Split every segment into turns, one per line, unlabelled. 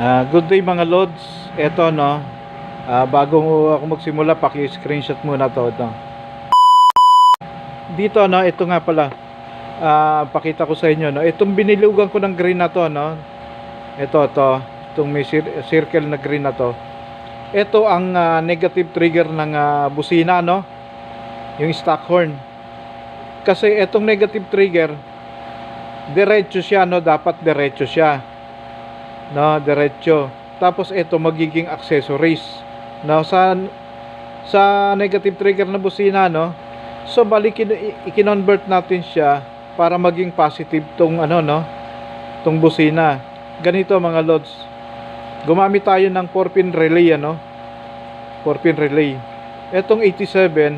Ah, good day mga lods. Ito no. Ah, bago ako magsimula, paki-screenshot muna to ito. Dito no, ito nga pala. Ah, pakita ko sa inyo no. Itong binilugan ko ng green na to no. Ito to, itong may cir- circle na green na to. Ito ang ah, negative trigger ng ah, busina no. Yung stock horn. Kasi itong negative trigger diretso siya no, dapat diretso siya no diretso. Tapos ito magiging accessories. No sa sa negative trigger na busina no? So balikin i-convert natin siya para maging positive tong ano no? Tong busina. Ganito mga lods. Gumamit tayo ng 4 pin relay ano? 4 pin relay. Etong 87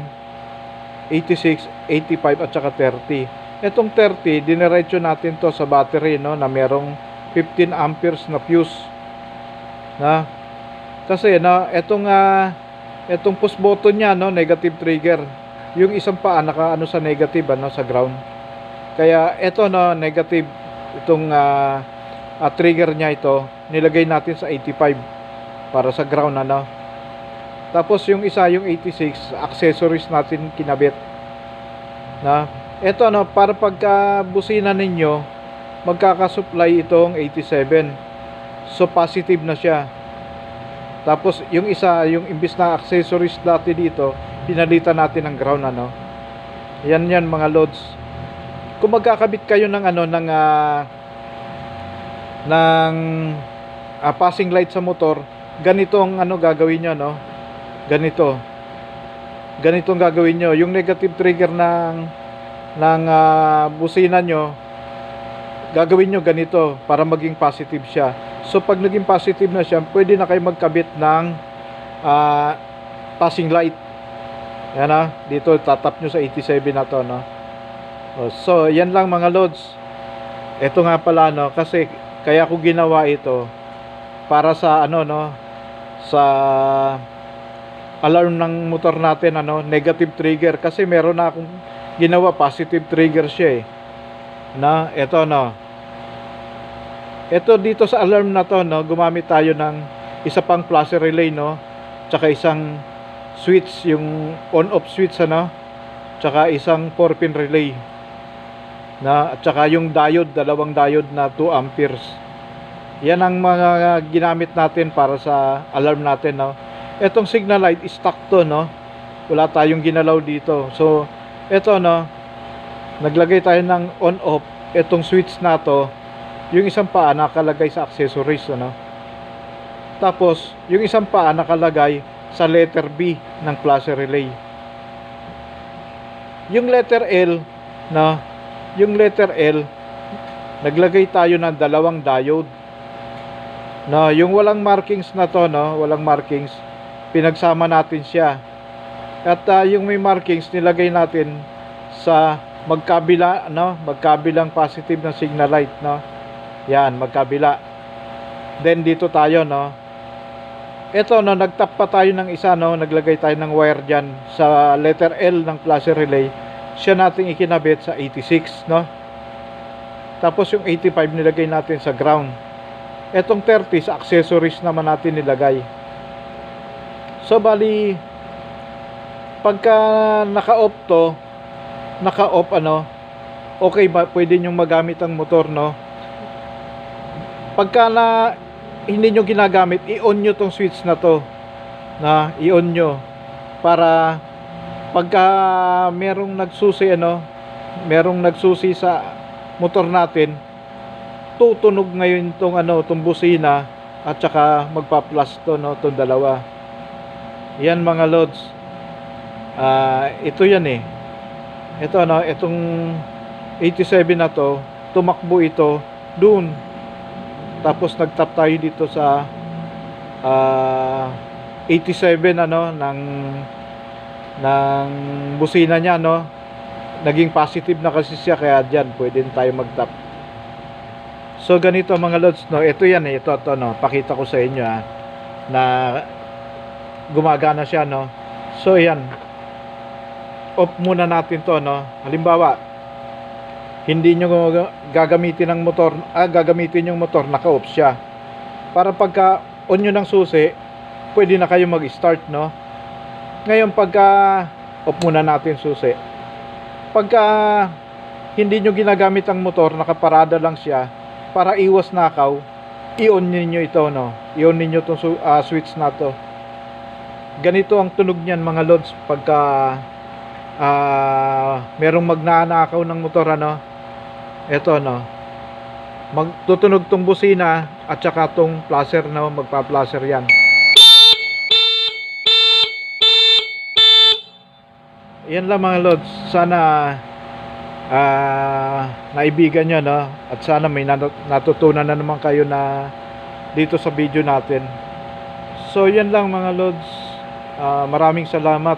86 85 at saka 30 etong 30 dinerecho natin to sa battery no? Na merong 15 amperes na fuse na? Kasi na etong ah, etong push button niya no negative trigger. Yung isang paa naka ano sa negative ano sa ground. Kaya eto no negative itong ah, ah, trigger niya ito nilagay natin sa 85 para sa ground ano. Tapos yung isa yung 86 accessories natin kinabit na? Eto no para pagka busina ninyo magkakasupply itong 87 so positive na siya. Tapos yung isa yung imbis na accessories dati dito pinalitan natin ng ground ano? Yan yan mga loads kung magkakabit kayo ng ano ng ah, ng ah, passing light sa motor ganito ang ano gagawin nyo no? Ganito. Ganito ang gagawin nyo. Yung negative trigger ng ng ah, busina nyo gagawin nyo ganito para maging positive siya. So pag naging positive na siya, pwede na kayo magkabit ng ah, passing light. Yan na, dito tatap nyo sa 87 na to, no. O, so yan lang mga loads. Ito nga pala no, kasi kaya ko ginawa ito para sa ano no, sa alarm ng motor natin ano, negative trigger kasi meron na akong ginawa positive trigger siya eh na ito no. Ito dito sa alarm na to no gumamit tayo ng isa pang flash relay no tsaka isang switch yung on off switch ano tsaka isang 4 pin relay na at tsaka yung diode dalawang diode na 2 amperes. Yan ang mga ginamit natin para sa alarm natin no. Etong signal light stock to no. Wala tayong ginalaw dito. So eto no naglagay tayo ng on off itong switch na to. Yung isang paa nakalagay sa accessories ano? Tapos yung isang paa nakalagay sa letter B ng flash relay. Yung letter L na yung letter L naglagay tayo ng dalawang diode. Na yung walang markings na to no? Walang markings. Pinagsama natin siya. At ah, yung may markings nilagay natin sa magkabila no? Magkabilang positive na signal light no? Yan magkabila. Then dito tayo no? Ito no nagtap pa tayo ng isa no? Naglagay tayo ng wire diyan sa letter L ng flash relay. Siya nating ikinabit sa 86 no? Tapos yung 85 nilagay natin sa ground. Etong 30 sa accessories naman natin nilagay. So bali pagka naka-off to naka-off ano, okay ba pwede nyo magamit ang motor no? Pagka na hindi nyo ginagamit, i-on nyo tong switch na to. Na i-on nyo para pagka merong nagsusi ano, merong nagsusi sa motor natin, tutunog ngayon tong ano, tong busina at saka magpa-plus to no, tong dalawa. Yan mga loads. Ah, ito yan eh ito ano, itong 87 na to, tumakbo ito doon. Tapos nagtap tayo dito sa ah, 87 ano ng ng busina niya no. Naging positive na kasi siya kaya diyan pwede tayo magtap. So ganito mga lods no, ito yan eh, ito to no, pakita ko sa inyo ah, na gumagana siya no. So yan, off muna natin to no? Halimbawa hindi nyo gagamitin ng motor ah gagamitin yung motor naka off siya. Para pagka on nyo ng susi pwede na kayo mag-start no? Ngayon pagka off muna natin susi pagka hindi nyo ginagamit ang motor nakaparada lang siya para iwas nakaw i-on ninyo ito no? I-on ninyo itong su- ah, switch na to. Ganito ang tunog niyan mga lods pagka ah merong magnanakaw ng motor ano? Eto no magtutunog tong busina at saka tong placer na magpa-placer yan. Yan lang mga lods. Sana ah naibigan nyo no? At sana may nat- natutunan na naman kayo na dito sa video natin. So yan lang mga lods. Ah, maraming salamat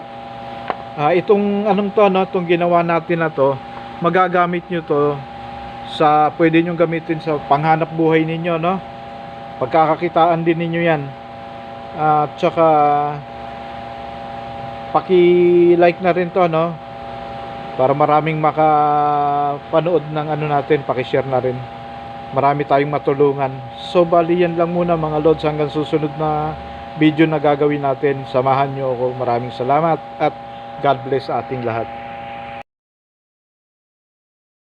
Ah, itong anong to no itong ginawa natin na to magagamit nyo to sa pwede nyo gamitin sa panghanap buhay ninyo no? Pagkakakitaan din ninyo yan. At saka paki-like na rin to no? Para maraming makapanood ng ano natin paki-share na rin. Marami tayong matulungan. So bali yan lang muna mga lods hanggang susunod na video na gagawin natin. Samahan nyo ako. Maraming salamat at God bless ating lahat